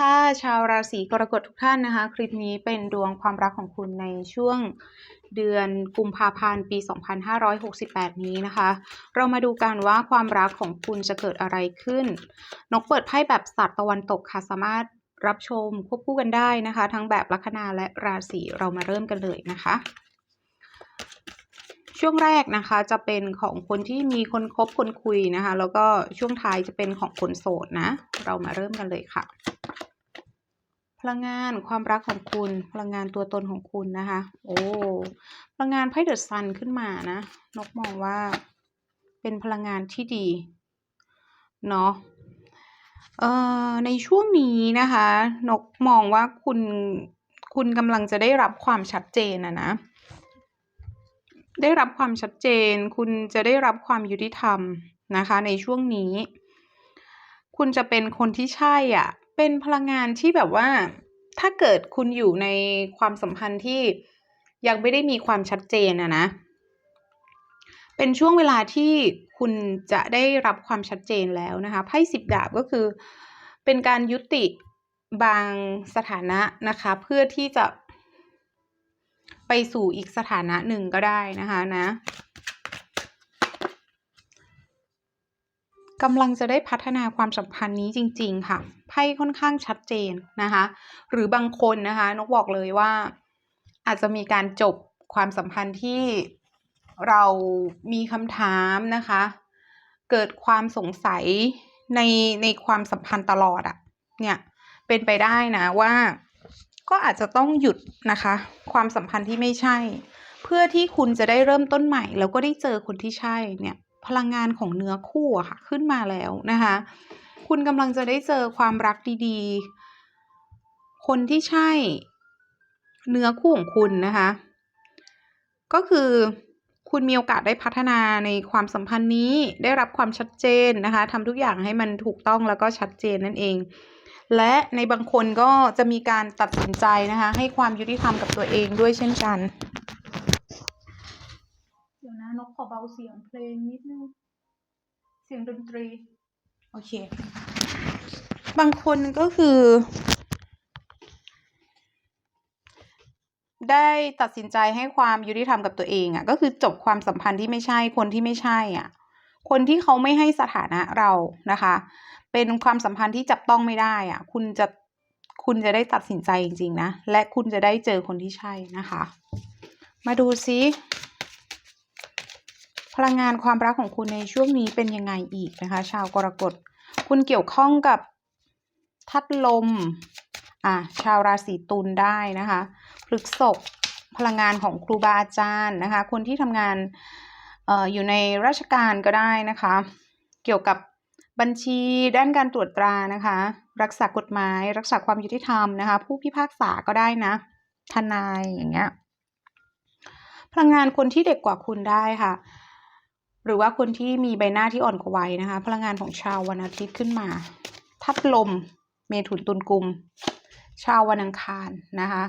ค่ะ ชาวราศีกรกฎทุกท่านนะคะ คลิปนี้เป็นดวงความรักของคุณในช่วงเดือนกุมภาพันธ์ปี 2568 นี้นะคะ เรามาดูกันว่าความรักของคุณจะเกิดอะไรขึ้น นกเปิดไพ่แบบสัตว์ตะวันตกค่ะ สามารถรับชมควบคู่กันได้นะคะ ทั้งแบบลัคนาและราศีเรามาเริ่มกันเลยนะคะ ช่วงแรกนะคะจะเป็นของคนที่มีคนคบคนคุยนะคะ แล้วก็ช่วงท้ายจะเป็นของคนโสดนะ เรามาเริ่มกันเลยค่ะ พลังงานความรักของคุณ พลังงานตัวตนของคุณนะคะ โอ้พลังงานไพ่เดอะซันขึ้นมานะนกมองว่า เป็นพลังงานที่ดีเนาะเอ่อในช่วงนี้นะคะ นกมองว่าคุณคุณกำลังจะได้รับความชัดเจนนะนะได้รับความชัดเจน คุณจะได้รับความยุติธรรมนะคะ ในช่วงนี้ คุณจะเป็นคนที่ใช่อะ เป็นพลังงานที่แบบว่า ถ้าเกิดคุณอยู่ในความสัมพันธ์ที่ยังไม่ได้มีความชัดเจนอะนะ เป็นช่วงเวลาที่คุณจะได้รับความชัดเจนแล้วนะคะไพ่สิบดาบก็คือ เป็นการยุติบางสถานะนะคะ เพื่อที่จะไปสู่อีกสถานะหนึ่งก็ได้นะคะนะ กำลังจะได้พัฒนาความสัมพันธ์นี้จริง ๆ ค่ะไพ่ค่อนข้างชัดเจนนะคะ หรือบางคนนะคะนกบอกเลยว่า อาจจะมีการจบความสัมพันธ์ที่เรามีคำถามนะคะ เกิดความสงสัยในในความสัมพันธ์ตลอดอะเนี่ยเป็นไปได้นะว่าก็อาจจะต้องหยุดนะคะ ความสัมพันธ์ที่ไม่ใช่ เพื่อที่คุณจะได้เริ่มต้นใหม่ แล้วก็ได้เจอคนที่ใช่เนี่ย พลังงานของเนื้อคู่อะค่ะ ขึ้นมาแล้วนะคะ คุณกำลังจะได้เจอความรักดีๆ คนที่ใช่เนื้อคู่ของคุณนะคะ ก็คือคุณมีโอกาสได้พัฒนาในความสัมพันธ์นี้ได้รับความชัดเจนนะคะทำทุกอย่างให้มันถูกต้องแล้วก็ชัดเจนนั่นเอง และในบางคนก็จะมีการตัดสินใจนะคะ ให้ความยุติธรรมกับตัวเองด้วยเช่นกัน นกขอเบาเสียงเพลงนิดนึง เสียงดนตรี โอเค บางคนก็คือ ได้ตัดสินใจให้ความยุติธรรมกับตัวเองอะ่ะ ก็คือจบความสัมพันธ์ที่ไม่ใช่คนที่ไม่ใช่อะ คนที่เขาไม่ให้สถานะเรานะคะ เป็นความสัมพันธ์ที่จับต้องไม่ได้อะ คุณจะคุณจะได้ตัดสินใจจริง ๆ นะ และคุณจะได้เจอคนที่ใช่นะคะ มาดูซิ ลังงานความรักของคุณในช่วงนี้เป็นยังไงอีกนะคะ ชาวกรกฎ คุณเกี่ยวข้องกับทัดลม อะ ชาวราศีตุลได้นะคะพฤกษกพลังงานของครูบาอาจารย์นะคะ คนที่ทำงานอออยู่ในราชการก็ได้นะคะ เกี่ยวกับบัญชีด้านการตรวจตรานะคะ รักษากฎหมาย รักษาความยุติธรรมนะคะ ผู้พิพากษาก็ได้นะ ทนายอย่างเงี้ยพลังงานคนที่เด็กกว่าคุณได้ค่ะ รือว่าคนที่มีใบหน้าที่อ่อนกว่าวัยนะคะ พลังงานของชาววันอาทิตย์ขึ้นมา ทับลม เมถุนตุลกุม ชาววันอังคารนะคะ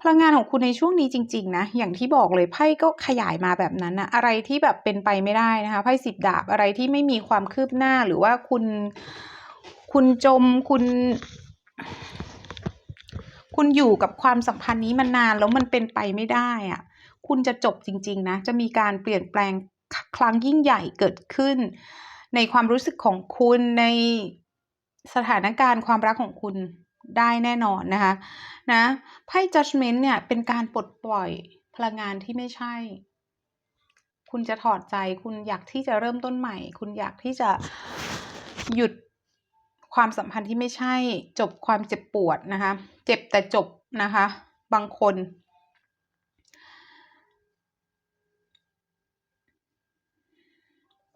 พลังงานของคุณในช่วงนี้จริง ๆ นะ อย่างที่บอกเลยไพ่ก็ขยายมาแบบนั้นนะอะไรที่แบบเป็นไปไม่ได้นะคะไพ่สิบดาบอะไรที่ไม่มีความคืบหน้าหรือว่าคุณ คุณจมคุณคุณอยู่กับความสัมพันธ์นี้มานานแล้วมันเป็นไปไม่ได้อะ คุณจะจบจริง ๆ นะ จะมีการเปลี่ยนแปลงครั้งยิ่งใหญ่เกิดขึ้น ในความรู้สึกของคุณในสถานการณ์ความรักของคุณได้แน่นอนนะคะนะไพ่ judgment เนี่ยเป็นการปลดปล่อยพลังงานที่ไม่ใช่ คุณจะถอดใจ คุณอยากที่จะเริ่มต้นใหม่ คุณอยากที่จะหยุดความสัมพันธ์ที่ไม่ใช่ จบความเจ็บปวดนะคะ เจ็บแต่จบนะคะ บางคน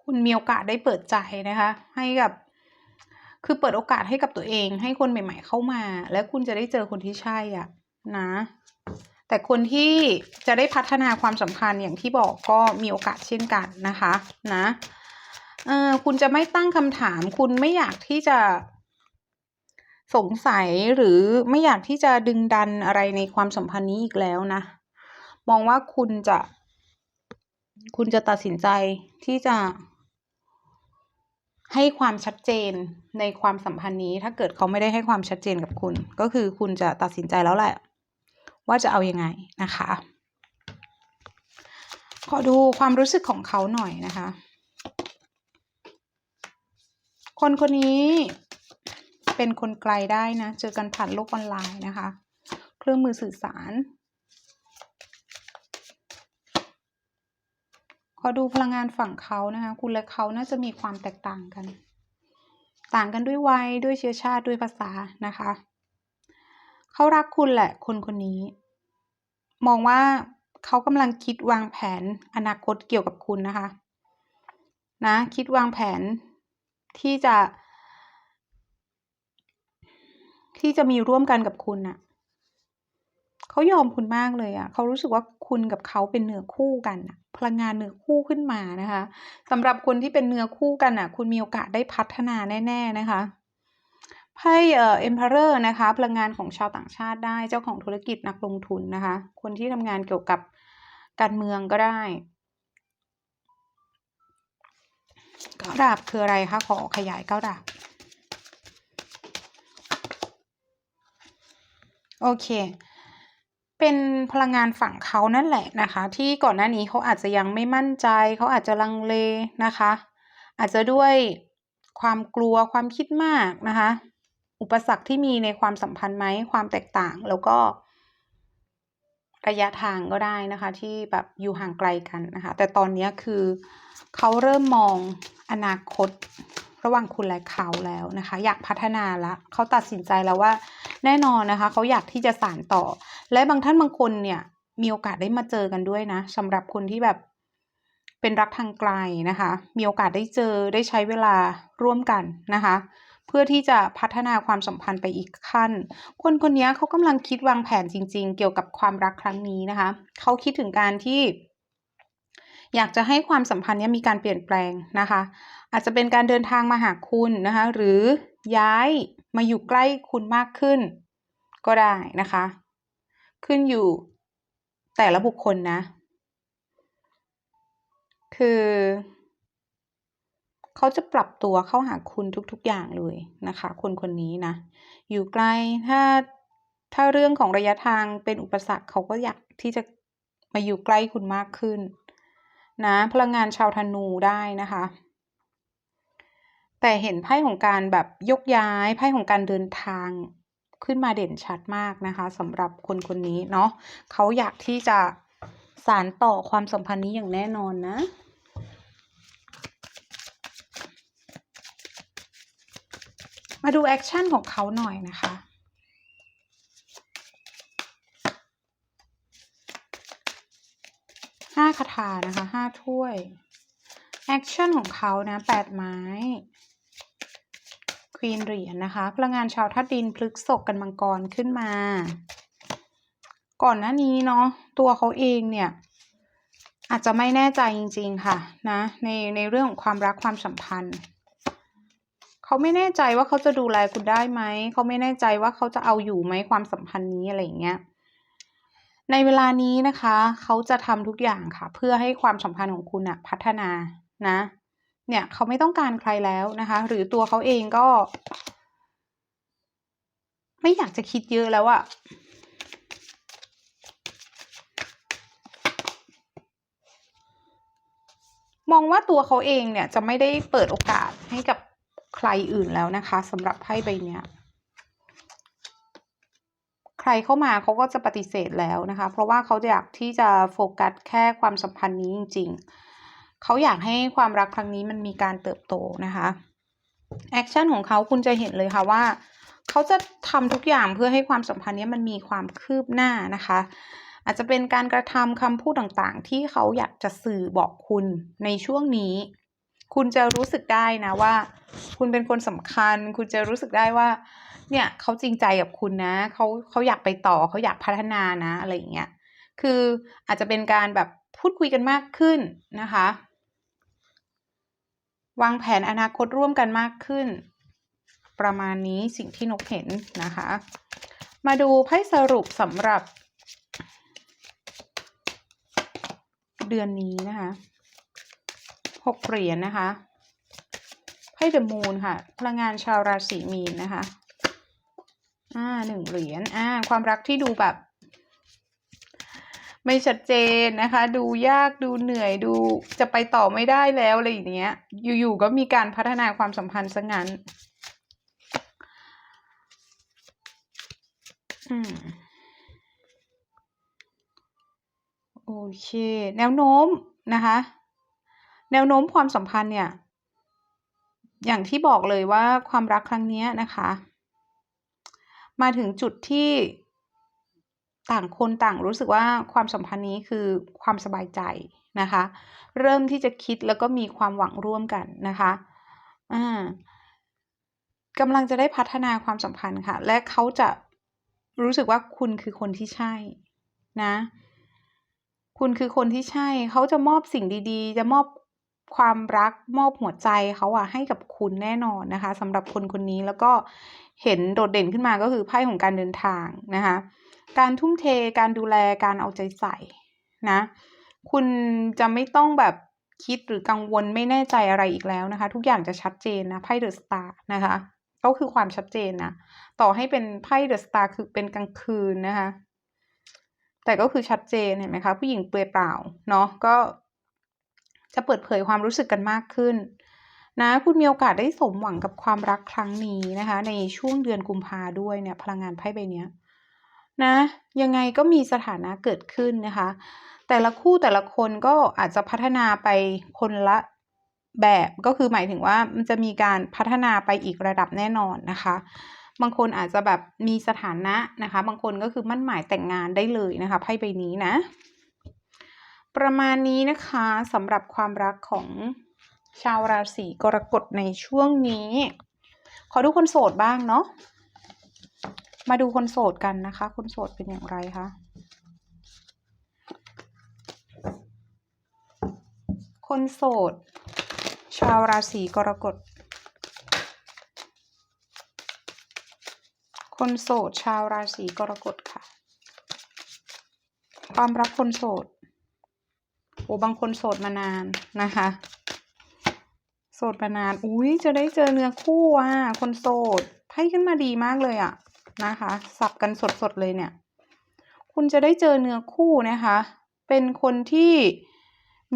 คุณมีโอกาสได้เปิดใจนะคะ ให้กับคือเปิดโอกาสให้กับตัวเอง ให้คนใหม่ ๆ เข้ามา และคุณจะได้เจอคนที่ใช่อะนะ แต่คนที่จะได้พัฒนาความสัมพันธ์อย่างที่บอกก็มีโอกาสเช่นกันนะคะนะเออคุณจะไม่ตั้งคำถาม คุณไม่อยากที่จะสงสัยหรือไม่อยากที่จะดึงดันอะไรในความสัมพันธ์นี้อีกแล้วนะ มองว่าคุณจะ คุณจะตัดสินใจที่จะ ให้ความชัดเจนในความสัมพันธ์นี้ ถ้าเกิดเขาไม่ได้ให้ความชัดเจนกับคุณ ก็คือคุณจะตัดสินใจแล้วแหละ ว่าจะเอาอยัางไงนะคะ ขอดูความรู้สึกของเขาหน่อยนะคะ คนคนนี้เป็นคนไกลได้นะ เจอกันผ่านโลกออนไลน์นะคะ เครื่องมือสื่อสาร ขอดูพลังงานฝั่งเขานะคะ คุณและเขาน่าจะมีความแตกต่างกัน ต่างกันด้วยวัยด้วยเชื้อชาติด้วยภาษานะคะเขารักคุณแหละคนคนนี้ มองว่าเขากำลังคิดวางแผนอนาคตเกี่ยวกับคุณนะคะ นะ คิดวางแผนที่จะ ที่จะมีร่วมกันกับคุณน่ะ เขายอมคุณมากเลยอะเขารู้สึกว่าคุณกับเขาเป็นเนื้อคู่กันน่ะพลังงานเนื้อคู่ขึ้นมานะคะสำหรับคนที่เป็นเนื้อคู่กันน่ะ คุณมีโอกาสได้พัฒนาแน่ ๆนะคะไพ่เอ่อ Emperor นะคะพลังงานของชาวต่างชาติได้เจ้าของธุรกิจนักลงทุนนะคะ คนที่ทำงานเกี่ยวกับการเมืองก็ได้เก้าดาบคืออะไรคะขอขยายเก้าดาบโอเค เป็นพลังงานฝั่งเขานั่นแหละนะคะ ที่ก่อนหน้านี้เขาอาจจะยังไม่มั่นใจ เขาอาจจะลังเลนะคะ อาจจะด้วยความกลัวความคิดมากนะคะ อุปสรรคที่มีในความสัมพันธ์ไหมความแตกต่างแล้วก็ระยะทางก็ได้นะคะ ที่แบบอยู่ห่างไกลกันนะคะ แต่ตอนนี้คือเขาเริ่มมองอนาคต ระหว่างคุณและเขาแล้วนะคะ อยากพัฒนาละเขาตัดสินใจแล้วว่าแน่นอนนะคะ เขาอยากที่จะสานต่อ และบางท่านบางคนเนี่ยมีโอกาสได้มาเจอกันด้วยนะสำหรับคนที่แบบเป็นรักทางไกลนะคะ มีโอกาสได้เจอได้ใช้เวลาร่วมกันนะคะ เพื่อที่จะพัฒนาความสัมพันธ์ไปอีกขั้น คนคนนี้เขากำลังคิดวางแผนจริง ๆ เกี่ยวกับความรักครั้งนี้นะคะ เขาคิดถึงการที่ อยากจะให้ความสัมพันธ์นี้มีการเปลี่ยนแปลงนะคะ อาจจะเป็นการเดินทางมาหาคุณนะคะ หรือย้ายมาอยู่ใกล้คุณมากขึ้น ก็ได้นะคะ ขึ้นอยู่แต่ละบุคคลนะ คือ เขาจะปรับตัวเข้าหาคุณทุก ๆ อย่างเลยนะคะ คนคนนี้นะ อยู่ไกลถ้าถ้าเรื่องของระยะทางเป็นอุปสรรคเขาก็อยากที่จะมาอยู่ใกล้คุณมากขึ้น นะพลังงานชาวธนูได้นะคะ แต่เห็นไพ่ของการแบบยกย้ายไพ่ของการเดินทางขึ้นมาเด่นชัดมากนะคะสำหรับคนคนนี้เนาะเขาอยากที่จะสานต่อความสัมพันธ์นี้อย่างแน่นอนนะมาดูแอคชั่นของเขาหน่อยนะคะ ห้าคาถานะคะห้าถ้วย แอคชั่นของเขานะแปดไม้ควีนเหรียญนะคะ พลังงานชาวธาตุดินพลึกศกกันมังกรขึ้นมา ก่อนหน้านี้เนาะตัวเขาเองเนี่ย อาจจะไม่แน่ใจจริง ๆ ค่ะนะในในเรื่องของความรักความสัมพันธ์เขาไม่แน่ใจว่าเขาจะดูแลคุณได้ไหม เขาไม่แน่ใจว่าเขาจะเอาอยู่ไหมความสัมพันธ์นี้อะไรอย่างเงี้ย ในเวลานี้นะคะ เขาจะทำทุกอย่างค่ะ เพื่อให้ความสัมพันธ์ของคุณอะพัฒนานะ เนี่ยเขาไม่ต้องการใครแล้วนะคะ หรือตัวเขาเองก็ ไม่อยากจะคิดเยอะแล้วอะมองว่าตัวเขาเองเนี่ยจะไม่ได้เปิดโอกาสให้กับใครอื่นแล้วนะคะสำหรับไพ่ใบเนี้ย ใครเข้ามาเขาก็จะปฏิเสธแล้วนะคะ เพราะว่าเขาอยากที่จะโฟกัสแค่ความสัมพันธ์นี้จริง ๆ เขาอยากให้ความรักครั้งนี้มันมีการเติบโตนะคะแอคชั่นของเขาคุณจะเห็นเลยค่ะว่าเขาจะทำทุกอย่างเพื่อให้ความสัมพันธ์นี้มันมีความคืบหน้านะคะ อาจจะเป็นการกระทำคำพูดต่างๆ ที่เขาอยากจะสื่อบอกคุณในช่วงนี้ คุณจะรู้สึกได้นะว่า คุณเป็นคนสำคัญ คุณจะรู้สึกได้ว่า เนี่ยเขาจริงใจกับคุณนะเขาเขาอยากไปต่อเขาอยากพัฒนานะอะไรอย่างเงี้ยคืออาจจะเป็นการแบบพูดคุยกันมากขึ้นนะคะ วางแผนอนาคตร่วมกันมากขึ้น ประมาณนี้สิ่งที่นกเห็นนะคะ มาดูไพ่สรุปสำหรับ เดือนนี้นะคะ หกเหรียญนะคะไพ่เดอะมูนค่ะ พลังงานชาวราศีมีนนะคะ อ่าหนึ่งเหรียญ อ่า ความรักที่ดูแบบ ไม่ชัดเจนนะคะ ดูยากดูเหนื่อยดูจะไปต่อไม่ได้แล้วอะไรอย่างเงี้ย อยู่ๆก็มีการพัฒนาความสัมพันธ์ซะงั้น อืมโอเค แนวโน้มนะคะ แนวโน้มความสัมพันธ์เนี่ย อย่างที่บอกเลยว่าความรักครั้งนี้นะคะ มาถึงจุดที่ต่างคนต่างรู้สึกว่าความสัมพันธ์นี้คือความสบายใจนะคะ เริ่มที่จะคิดแล้วก็มีความหวังร่วมกันนะคะอ่ากำลังจะได้พัฒนาความสัมพันธ์ค่ะ และเขาจะรู้สึกว่าคุณคือคนที่ใช่นะ คุณคือคนที่ใช่ เขาจะมอบสิ่งดี ๆ จะมอบ ความรักมอบหัวใจเขาอะให้กับคุณแน่นอนนะคะสำหรับคนคนนี้แล้วก็เห็นโดดเด่นขึ้นมาก็คือไพ่ของการเดินทางนะคะ การทุ่มเทการดูแลการเอาใจใส่นะ คุณจะไม่ต้องแบบคิดหรือกังวลไม่แน่ใจอะไรอีกแล้วนะคะ ทุกอย่างจะชัดเจนนะไพ่เดอะสตาร์นะคะก็คือความชัดเจนนะต่อให้เป็นไพ่เดอะสตาร์คือเป็นกลางคืนนะคะ แต่ก็คือชัดเจนเห็นไหมคะผู้หญิงเปลือยเปล่าเนาะก็ จะเปิดเผยความรู้สึกกันมากขึ้นนะคุณมีโอกาสได้สมหวังกับความรักครั้งนี้นะคะ ในช่วงเดือนกุมภาด้วยเนี่ยพลังงานไพ่ใบเนี้ยนะยังไงก็มีสถานะเกิดขึ้นนะคะ แต่ละคู่แต่ละคนก็อาจจะพัฒนาไปคนละแบบก็คือหมายถึงว่ามันจะมีการพัฒนาไปอีกระดับแน่นอนนะคะ บางคนอาจจะแบบมีสถานะนะคะ บางคนก็คือมั่นหมายแต่งงานได้เลยนะคะไพ่ใบนี้นะ ประมาณนี้นะคะสำหรับความรักของชาวราศีกรกฎในช่วงนี้ ขอดูคนโสดบ้างเนาะมาดูคนโสดกันนะคะ คนโสดเป็นอย่างไรคะคนโสด ชาวราศีกรกฎ คนโสด ชาวราศีกรกฎค่ะ ความรักคนโสด อ้บางคนโสดมานานนะคะ โสดมานาน อุ้ยจะได้เจอเนื้อคู่อะ คนโสดไพ่ขึ้นมาดีมากเลยอะนะคะ สับกันสดๆเลยเนี่ย คุณจะได้เจอเนื้อคู่นะคะ เป็นคนที่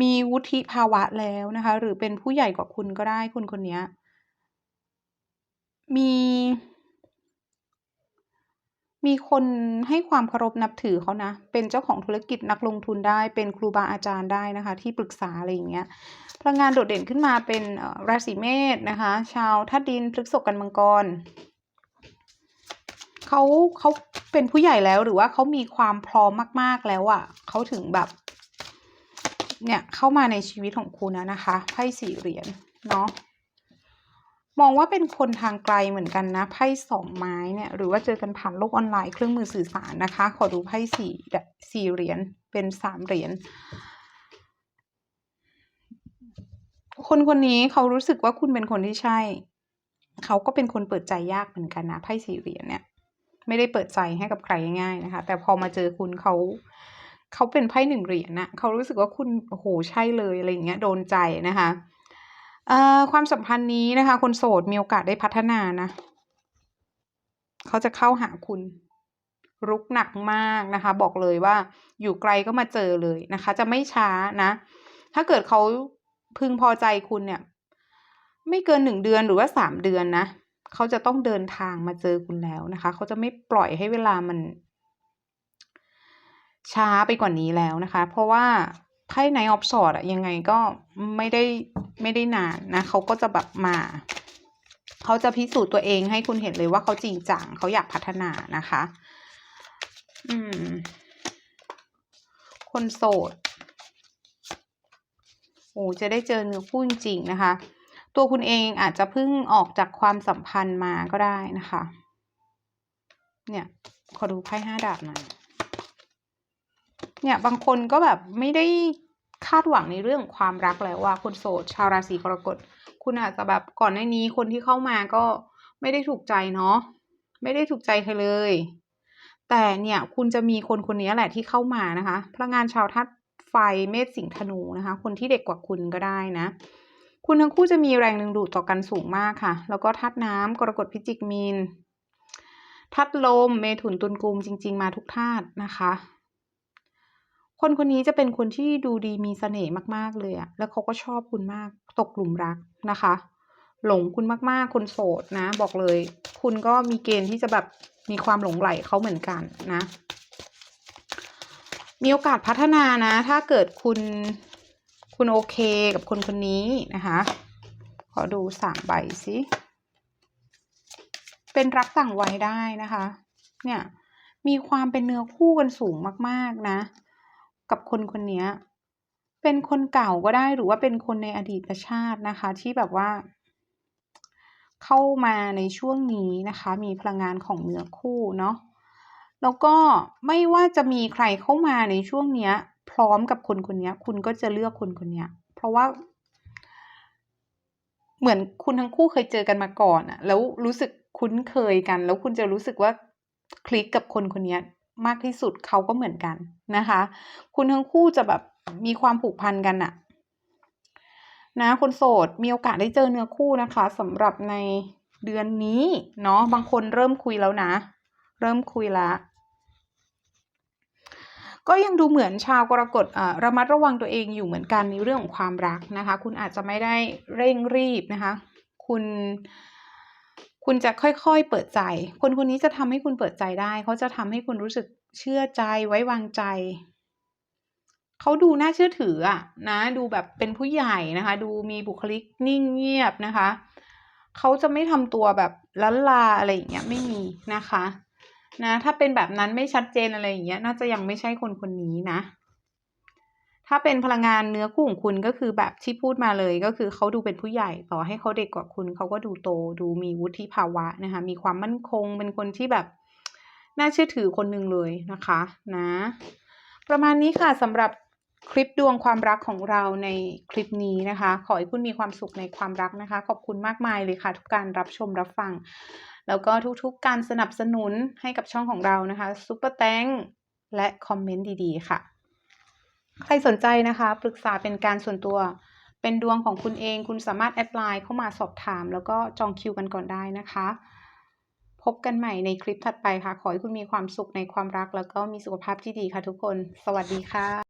มีวุฒิภาวะแล้วนะคะ หรือเป็นผู้ใหญ่กว่าคุณก็ได้คุณคนนี้มี มีคนให้ความเคารพนับถือเขานะ เป็นเจ้าของธุรกิจนักลงทุนได้ เป็นครูบาอาจารย์ได้นะคะ ที่ปรึกษาอะไรอย่างเงี้ย พลังงานโดดเด่นขึ้นมาเป็นราศีเมษนะคะ ชาวธาตุดินพฤกษกันมังกรเขาเขาเป็นผู้ใหญ่แล้วหรือว่าเขามีความพร้อมมาก ๆแล้วอะ่ะเขาถึงแบบเนี่ยเข้ามาในชีวิตของคุณนะนะคะไพ่สี่เหรียญเนาะ มองว่าเป็นคนทางไกลเหมือนกันนะไพ่สองไม้เนี่ยหรือว่าเจอกันผ่านโลกออนไลน์เครื่องมือสื่อสารนะคะ ขอดูไพ่สี่สี่เหรียญเป็นสามเหรียญคนคนนี้เขารู้สึกว่าคุณเป็นคนที่ใช่ เขาก็เป็นคนเปิดใจยากเหมือนกันนะไพ่สี่เหรียญเนี่ย ไม่ได้เปิดใจให้กับใครง่ายๆนะคะ แต่พอมาเจอคุณเขาเขาเป็นไพ่หนึ่งเหรียญนะเขารู้สึกว่าคุณโอ้โหใช่เลยอะไรอย่างเงี้ยโดนใจนะคะ ความสัมพันธ์นี้นะคะ คนโสดมีโอกาสได้พัฒนานะ เขาจะเข้าหาคุณ รุกหนักมากนะคะ บอกเลยว่าอยู่ไกลก็มาเจอเลยนะคะ จะไม่ช้านะ ถ้าเกิดเขาพึงพอใจคุณเนี่ย ไม่เกินหนึ่งเดือนหรือว่าสามเดือนนะเขาจะต้องเดินทางมาเจอคุณแล้วนะคะ เขาจะไม่ปล่อยให้เวลามันช้าไปกว่านี้แล้วนะคะ เพราะว่า ไพ่ไนออฟสอดอะยังไงก็ไม่ได้ไม่ได้นานนะเขาก็จะแบบมาเขาจะพิสูจน์ตัวเองให้คุณเห็นเลยว่าเขาจริงจังเขาอยากพัฒนานะคะ อืม คนโสดโอ้จะได้เจอเนื้อคู่จริงนะคะ ตัวคุณเองอาจจะเพิ่งออกจากความสัมพันธ์มาก็ได้นะคะ เนี่ย ขอดูไพ่ห้าดาบหน่อย เนี่ยบางคนก็แบบไม่ได้คาดหวังในเรื่องความรักแล้วว่าคนโสด ชาวราศีกรกฎคุณอาจจะแบบก่อนหน้านี้คนที่เข้ามาก็ไม่ได้ถูกใจเนาะไม่ได้ถูกใจใครเลย แต่เนี่ยคุณจะมีคนคนนี้แหละที่เข้ามานะคะพลังงานชาวทัศไฟเมษสิงธนูนะคะ คนที่เด็กกว่าคุณก็ได้นะ คุณทั้งคู่จะมีแรงดึงดูดต่อกันสูงมากค่ะ แล้วก็ธาตุน้ำกรกฎพิจิกมีนธาตุลมเมถุนตุลกุมจริง ๆ มาทุกธาตุนะคะ คนคนนี้จะเป็นคนที่ดูดีมีเสน่ห์มากๆเลยอะแล้วเขาก็ชอบคุณมาก ตกหลุมรักนะคะ หลงคุณมากๆ คนโสดนะ บอกเลย คุณก็มีเกณฑ์ที่จะแบบมีความหลงไหลเขาเหมือนกันนะ มีโอกาสพัฒนานะ ถ้าเกิดคุณคุณโอเคกับคนคนนี้นะคะ ขอดูสามใบสิเป็นรักต่างวัยได้นะคะ เนี่ย มีความเป็นเนื้อคู่กันสูงมาก ๆ นะ กับคนคนนี้เป็นคนเก่าก็ได้หรือว่าเป็นคนในอดีตชาตินะคะ ที่แบบว่า เข้ามาในช่วงนี้นะคะ มีพลังงานของเนื้อคู่เนาะแล้วก็ไม่ว่าจะมีใครเข้ามาในช่วงเนี้ย พร้อมกับคนคนนี้คุณก็จะเลือกคนคนนี้เพราะว่า เหมือนคุณทั้งคู่เคยเจอกันมาก่อนอะแล้วรู้สึกคุ้นเคยกัน แล้วคุณจะรู้สึกว่าคลิกกับคนคนนี้ มากที่สุดเขาก็เหมือนกันนะคะ คุณทั้งคู่จะแบบมีความผูกพันกันอะนะคนโสดมีโอกาสได้เจอเนื้อคู่นะคะสำหรับในเดือนนี้เนาะบางคนเริ่มคุยแล้วนะ เริ่มคุยแล้วก็ยังดูเหมือนชาวกรกฎอ่าระมัดระวังตัวเองอยู่เหมือนกันในเรื่องของความรักนะคะ คุณอาจจะไม่ได้เร่งรีบนะคะ คุณ คุณจะค่อยๆเปิดใจ คนคนนี้จะทำให้คุณเปิดใจได้ เขาจะทำให้คุณรู้สึกเชื่อใจไว้วางใจ เขาดูน่าเชื่อถืออะนะ ดูแบบเป็นผู้ใหญ่นะคะ ดูมีบุคลิกนิ่งเงียบนะคะ เขาจะไม่ทำตัวแบบล้นลาอะไรอย่างเงี้ยไม่มีนะคะ นะ ถ้าเป็นแบบนั้นไม่ชัดเจนอะไรอย่างเงี้ย น่าจะยังไม่ใช่คนคนนี้นะ ถ้าเป็นพลังงานเนื้อคู่ของคุณก็คือแบบที่พูดมาเลยก็คือเขาดูเป็นผู้ใหญ่ต่อให้เขาเด็กกว่าคุณเขาก็ดูโตดูมีวุฒิภาวะนะคะ มีความมั่นคงเป็นคนที่แบบน่าเชื่อถือคนหนึ่งเลยนะคะนะ ประมาณนี้ค่ะสำหรับคลิปดวงความรักของเราในคลิปนี้นะคะ ขอให้คุณมีความสุขในความรักนะคะ ขอบคุณมากมายเลยค่ะ ทุกการรับชมรับฟัง แล้วก็ทุกๆการสนับสนุนให้กับช่องของเรานะคะซุปเปอร์แตงและคอมเมนต์ดีๆค่ะ ใครสนใจนะคะปรึกษาเป็นการส่วนตัว เป็นดวงของคุณเอง คุณสามารถแอดไลน์เข้ามาสอบถาม แล้วก็จองคิวกันก่อนได้นะคะ พบกันใหม่ในคลิปถัดไปค่ะ ขอให้คุณมีความสุขในความรัก แล้วก็มีสุขภาพที่ดีค่ะทุกคน สวัสดีค่ะ